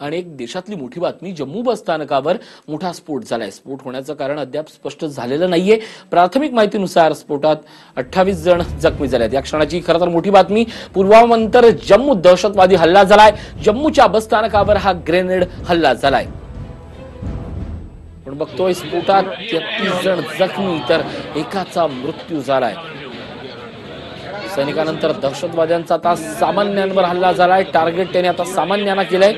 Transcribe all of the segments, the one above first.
आणि एक देशातली मोठी बातमी जम्मू बस स्थानकावर मोठा स्फोट झालाय. स्फोट होण्याचं कारण अद्याप स्पष्ट झालेलं नाहीये. प्राथमिक माहितीनुसार स्फोटात अठ्ठावीस जण जखमी झाले आहेत या क्षणाची खरं तर मोठी बातमी पुलवामानंतर जम्मू दहशतवादी हल्ला झालाय. जम्मूच्या बस स्थानकावर हा ग्रेनेड हल्ला झालाय. पण बघतोय स्फोटात तेहतीस जण जखमी तर एकाचा मृत्यू झालाय. सैनिकानंतर दहशतवाद्यांचा आता सामान्यांवर हल्ला झालाय. टार्गेट त्याने आता सामान्यांना केलंय.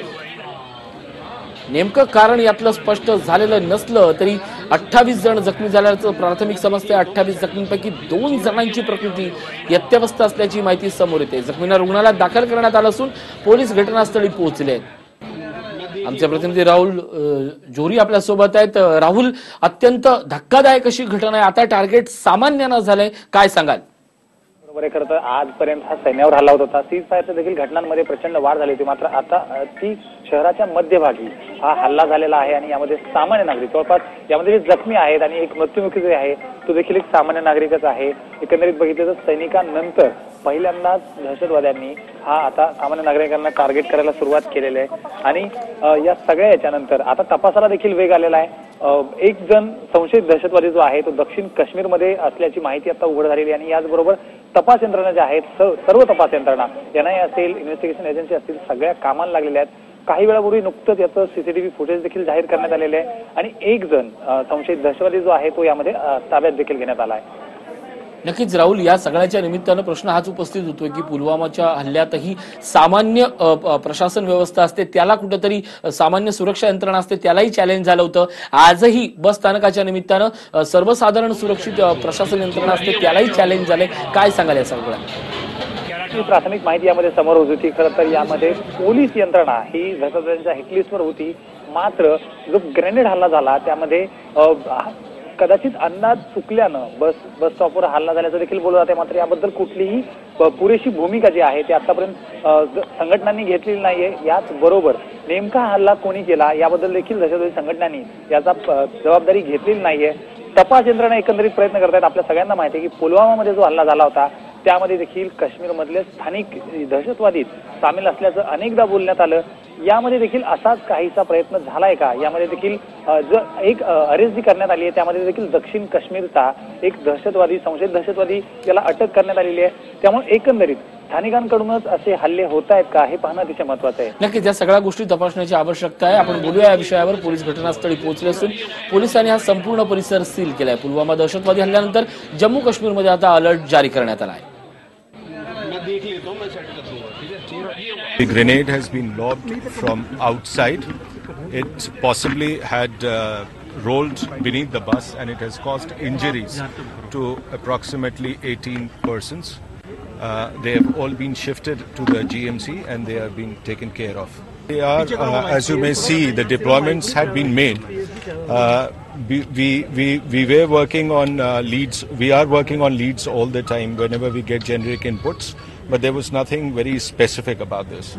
नेमकं कारण यातलं स्पष्ट झालेलं नसलं तरी अठ्ठावीस जण जखमी झाल्याचं प्राथमिक समजते. अठ्ठावीस जखमींपैकी दोन जणांची प्रकृती यत्यवस्थ असल्याची माहिती समोर येते. जखमींना रुग्णालयात दाखल करण्यात आलं असून पोलीस घटनास्थळी पोहोचले आहेत. आमचे प्रतिनिधी राहुल जोरी आपल्यासोबत आहेत राहुल अत्यंत धक्कादायक अशी घटना आहे. आता टार्गेट सामान्यांना झालंय. काय सांगाल? बरोबर आहे खरं तर आजपर्यंत हा सैन्यावर हल्ला होत होता. सीज फायरच्या देखील घटनांमध्ये प्रचंड वाढ झाली होती. मात्र आता ती शहराच्या मध्यभागी हा हल्ला झालेला आहे आणि यामध्ये सामान्य नागरिक जवळपास यामध्ये जे जखमी आहेत आणि एक मृत्युमुखी जे आहे तो देखील एक सामान्य नागरिकच आहे. एकंदरीत बघितलं तर सैनिकांनंतर पहिल्यांदाच दहशतवाद्यांनी हा आता सामान्य नागरिकांना टार्गेट करायला सुरुवात केलेली आहे. आणि या सगळ्या याच्यानंतर आता तपासाला देखील वेग आलेला आहे. एक जण संशयित दहशतवादी जो आहे तो दक्षिण काश्मीरमध्ये असल्याची माहिती आता उघड झालेली आहे आणि याचबरोबर तपास यंत्रणा ज्या आहेत स- सर्व तपास यंत्रणा एनआय असेल इन्व्हेस्टिगेशन एजन्सी असतील सगळ्या कामाला लागलेल्या आहेत. काही वेळापूर्वी नुकतंच याचं सीसीटीव्ही फुटेज देखील जाहीर करण्यात आलेले आहे. आणि एक जण संशयित दहशतवादी जो आहे तो यामध्ये ताब्यात देखील घेण्यात आला आहे. नक्कीच राहुल या सगळ्याच्या निमित्तानं प्रश्न हाच उपस्थित होतोय की पुलवामाच्या हल्ल्यातही सामान्य प्रशासन व्यवस्था असते त्याला कुठेतरी सामान्य सुरक्षा यंत्रणा असते त्यालाही चॅलेंज झालं होतं. आजही बस स्थानकाच्या निमित्तानं सर्वसाधारण सुरक्षित प्रशासन यंत्रणा असते त्यालाही चॅलेंज झाले काय सांगाल या सगळ्या ही प्राथमिक माहिती यामध्ये समोर होत होती. खरं तर यामध्ये पोलीस यंत्रणा ही दहशतवाद्यांच्या हिटलिस्टवर होती. मात्र जो ग्रेनेड हल्ला झाला त्यामध्ये कदाचित अंदाज चुकल्यानं बस बस स्टॉपवर हल्ला झाल्याचं देखील बोललं जाते मात्र याबद्दल कुठलीही पुरेशी भूमिका जी आहे ती आतापर्यंत संघटनांनी घेतलेली नाहीये. याच बरोबर नेमका हल्ला कोणी केला याबद्दल देखील दहशतवादी संघटनांनी याचा जबाबदारी घेतलेली नाहीये. तपास यंत्रणा एकंदरीत प्रयत्न करतायत. आपल्या सगळ्यांना माहिती आहे की पुलवामामध्ये जो हल्ला झाला होता त्यामध्ये देखील काश्मीरमधले स्थानिक दहशतवादी सामील असल्याचं अनेकदा बोलण्यात आलं. यामध्ये देखील असाच काहीसा प्रयत्न झालाय का? यामध्ये देखील जर ज एक अरेस्ट जी करण्यात आली आहे त्यामध्ये देखील दक्षिण काश्मीरचा एक दहशतवादी संशयित दहशतवादी याला अटक करण्यात आलेली आहे. त्यामुळे एकंदरीत स्थानिकांकडूनच असे हल्ले होत आहेत का? हे पाहणं अतिशय महत्वाचं आहे. नक्कीच या सगळ्या गोष्टी तपासण्याची आवश्यकता आहे. आपण बोलूया या विषयावर. पोलीस घटनास्थळी पोहोचले असून पोलिसांनी हा संपूर्ण परिसर सील केलाय. पुलवामा दहशतवादी हल्ल्यानंतर जम्मू काश्मीरमध्ये आता अलर्ट जारी करण्यात आला आहे. The grenade has been lobbed from outside. It possibly had uh, rolled beneath the bus and it has caused injuries to approximately 18 persons. Uh, they have all been shifted to the GMC and they are being taken care of. They are, uh, as you may see, the deployments had been made. Uh, we, we, we, we were working on uh, leads. We are working on leads all the time whenever we get generic inputs, but there was nothing very specific about this.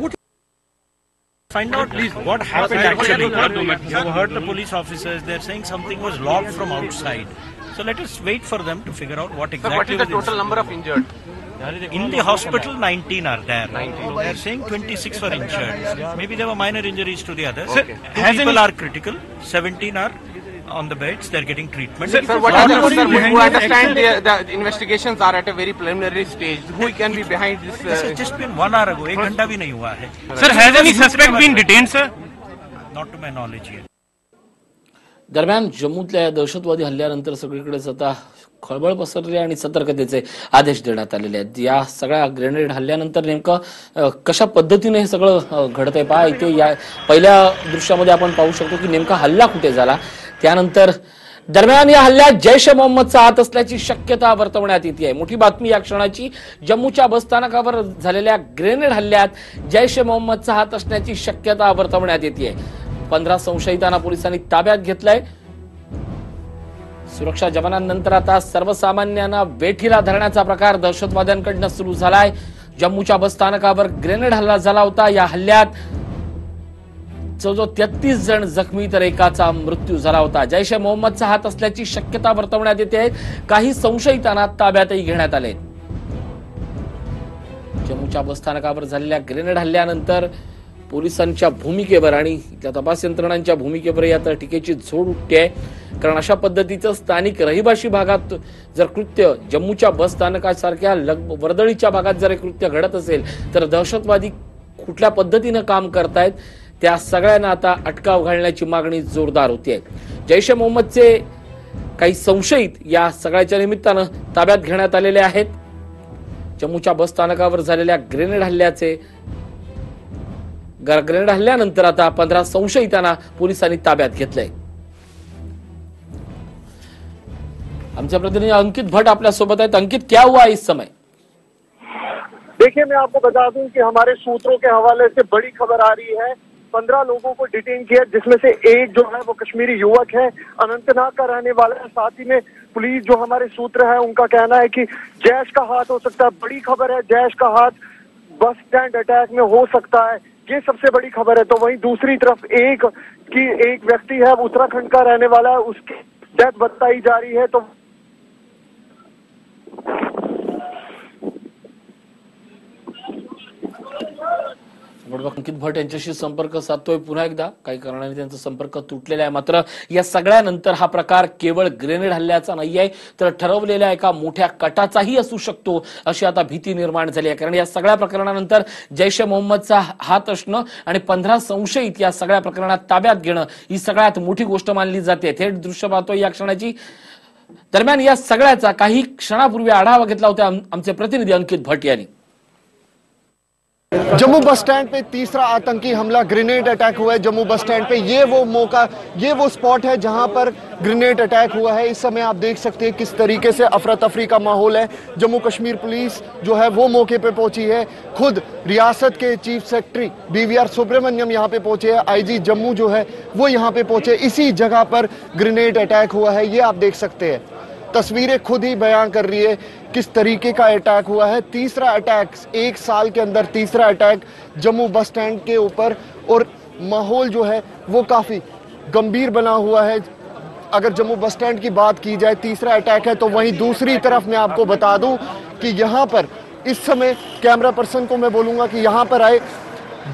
Find out please what happened actually. You have heard the police officers, they're saying something was locked from outside. So let us wait for them to figure out what Sir, exactly what is the total number of injured? In the hospital, 19 are there. They're saying 26 were injured. Maybe there were minor injuries to the others. Okay. Two people are critical, 17 are on the beds, they're getting treatment. Sir, sir, what is the, sir, we we understand the, the investigations are at a very preliminary stage. Who can be behind this? This has Uh, just been one hour ago, एक घंटा भी नहीं हुआ है. Sir, has any suspect been detained, sir? Not to my knowledge yet. दरम्यान जम्मूतल्या या दहशतवादी हल्ल्यानंतर सगळीकडेच आता खळबळ पसरली आणि सतर्कतेचे आदेश देण्यात आलेले आहेत या सगळ्या ग्रेनेड हल्ल्यानंतर नेमकं कशा पद्धतीने हे सगळं घडतंय पहा इथे या पहिल्या दृश्यामध्ये आपण पाहू शकतो की नेमका हल्ला कुठे झाला त्यानंतर दरम्यान या हल्ल्यात जैश ए मोहम्मदचा हात असल्याची शक्यता वर्तवण्यात येते आहे. मोठी बातमी या क्षणाची जम्मूच्या बसस्थानकावर झालेल्या ग्रेनेड हल्ल्यात जैश ए मोहम्मदचा हात असण्याची शक्यता वर्तवण्यात येते आहे. पंधरा संशयितांना पोलिसांनी ताब्यात घेतलंय. सुरक्षा जवानांनंतर आता सर्वसामान्यांना वेठीला धरण्याचा प्रकार दहशतवाद्यांकडनं सुरू झालाय. जम्मूच्या बसस्थानकावर ग्रेनेड हल्ला झाला होता. या हल्ल्यात जवळजवळ तेहतीस जण जखमी तर एकाचा मृत्यू झाला होता. जैश ए मोहम्मदचा हात असल्याची शक्यता वर्तवण्यात येते. आहे काही संशयितांना ताब्यातही घेण्यात आले जम्मूच्या बसस्थानकावर झालेल्या ग्रेनेड हल्ल्यानंतर पोलिसांच्या भूमिकेवर आणि त्या तपास यंत्रणांच्या भूमिकेवर या तर टीकेची झोड उठते आहे. कारण अशा पद्धतीचं स्थानिक रहिवाशी भागात जर कृत्य जम्मूच्या बस स्थानकासारख्या लग वर्दळीच्या भागात जर हे कृत्य घडत असेल तर दहशतवादी कुठल्या पद्धतीनं काम करतायत? त्या सगळ्यांना आता अटकाव घालण्याची मागणी जोरदार होती जैश ए मोहम्मदचे काही संशयित या सगळ्याच्या निमित्तानं ताब्यात घेण्यात आलेले आहेत. जम्मूच्या बस स्थानकावर झालेल्या ग्रेनेड हल्ल्याचे ग्रेनेड हल्ल्यानंतर आता पंधरा संशयितांना पोलिसांनी ताब्यात घेतलंय. आमच्या प्रतिनिधी अंकित भट आपल्यासोबत आहेत. अंकित क्या हुआ इस समय? देखिए मैं आपको बता दूं कि हमारे सूत्रों के हवाले से बड़ी खबर आ रही है पंद्रह लोगों को डिटेन किया, जिसमें से एक जो है वो कश्मीरी युवक है, अनंतनाग का रहने वाला है। साथ ही में पुलिस जो हमारे सूत्र है, उनका कहना है कि जैश का हाथ हो सकता है। बड़ी खबर है, जैश का हाथ बस स्टैंड अटैक में हो सकता है। ये सबसे बड़ी खबर है। तो वहीं दूसरी तरफ़ एक की एक व्यक्ति है उत्तराखंड का रहने वाला है। उसकी डेथ बताई जा रही है तो अंकित भट यांच्याशी संपर्क साधतोय. पुन्हा एकदा काही कारणाने त्यांचा संपर्क तुटलेला आहे. मात्र या सगळ्यानंतर हा प्रकार केवळ ग्रेनेड हल्ल्याचा नाहीये तर ठरवलेल्या एका मोठ्या कटाचाही असू शकतो अशी आता भीती निर्माण झाली आहे. कारण या सगळ्या प्रकरणानंतर जैश ए मोहम्मदचा हात असणं आणि पंधरा संशयित या सगळ्या प्रकरणात ताब्यात घेणं ही सगळ्यात मोठी गोष्ट मानली जाते. थेट दृश्य पाहतोय या क्षणाची. दरम्यान या सगळ्याचा काही क्षणापूर्वी आढावा घेतला होता आमचे प्रतिनिधी अंकित भट यांनी. जम्मू बस स्टैंड पे तीसरा आतंकी हमला, ग्रेनेड अटैक हुआ है जम्मू बस स्टैंड पे। ये वो मौका, ये वो स्पॉट है जहाँ पर ग्रेनेड अटैक हुआ है। इस समय आप देख सकते हैं किस तरीके से अफरा तफरी का माहौल है। जम्मू कश्मीर पुलिस जो है वो मौके पे पहुँची है। खुद रियासत के चीफ सेक्रेटरी बीवीआर सुब्रमण्यम यहाँ पे पहुँचे हैं। आईजी जम्मू जो है वो यहाँ पे पहुँचे। इसी जगह पर ग्रेनेड अटैक हुआ है, ये आप देख सकते हैं। तस्वीरें खुद ही बयां कर रही है किस तरीके का अटैक हुआ है। तीसरा अटैक एक साल के अंदर तीसरा अटैक जम्मू बस स्टैंड के ऊपर और माहौल जो है वो काफ़ी गंभीर बना हुआ है। अगर जम्मू बस स्टैंड की बात की जाए, तीसरा अटैक है तो वहीं दूसरी तरफ़ मैं आपको बता दूँ कि यहाँ पर इस समय कैमरा पर्सन को मैं बोलूँगा कि यहाँ पर आए।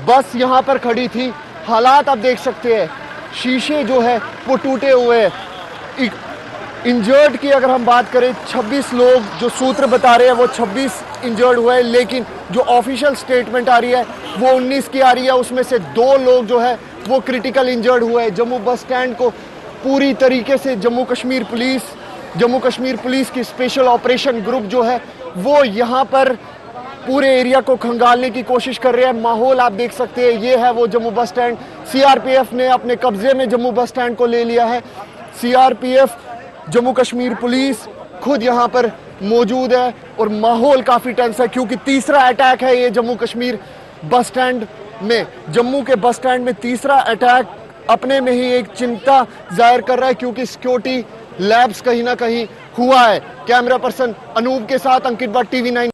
बस यहाँ पर खड़ी थी। हालात आप देख सकते हैं, शीशे जो है वो टूटे हुए हैं। इंजर्ड की अगर हम बात करें 26 लोग जो सूत्र बता रहे हैं, वो 26 इंजर्ड हुए हैं, लेकिन जो ऑफिशियल स्टेटमेंट आ रही है, वो 19 की आ रही है। उसमें से दो लोग जो है, वो क्रिटिकल इंजर्ड हुए हैं। जम्मू बस स्टैंड को पूरी तरीके से जम्मू कश्मीर पुलिस, जम्मू कश्मीर पुलिस की स्पेशल ऑपरेशन ग्रुप जो है, वो यहाँ पर पूरे एरिया को खंगालने की कोशिश कर रहे हैं। माहौल आप देख सकते हैं, ये है वो जम्मू बस स्टैंड सीआरपीएफ ने अपने कब्जे में जम्मू बस स्टैंड को ले लिया है। सीआरपीएफ जम्मू कश्मीर पुलिस खुद यहाँ पर मौजूद है और माहौल काफ़ी टेंस है क्योंकि तीसरा अटैक है ये जम्मू कश्मीर बस स्टैंड में। जम्मू के बस स्टैंड में तीसरा अटैक अपने में ही एक चिंता ज़ाहिर कर रहा है क्योंकि सिक्योरिटी लैब्स कहीं ना कहीं हुआ है। कैमरा पर्सन अनूप के साथ अंकित भट्ट टीवी नाइन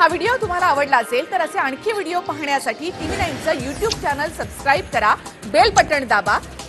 हा व्हिडिओ तुम्हाला आवडला असेल, तर असे आणखी व्हिडिओ पाहण्यासाठी टीव्ही युट्यूब चॅनल सबस्क्राईब करा बेल बटन दाबा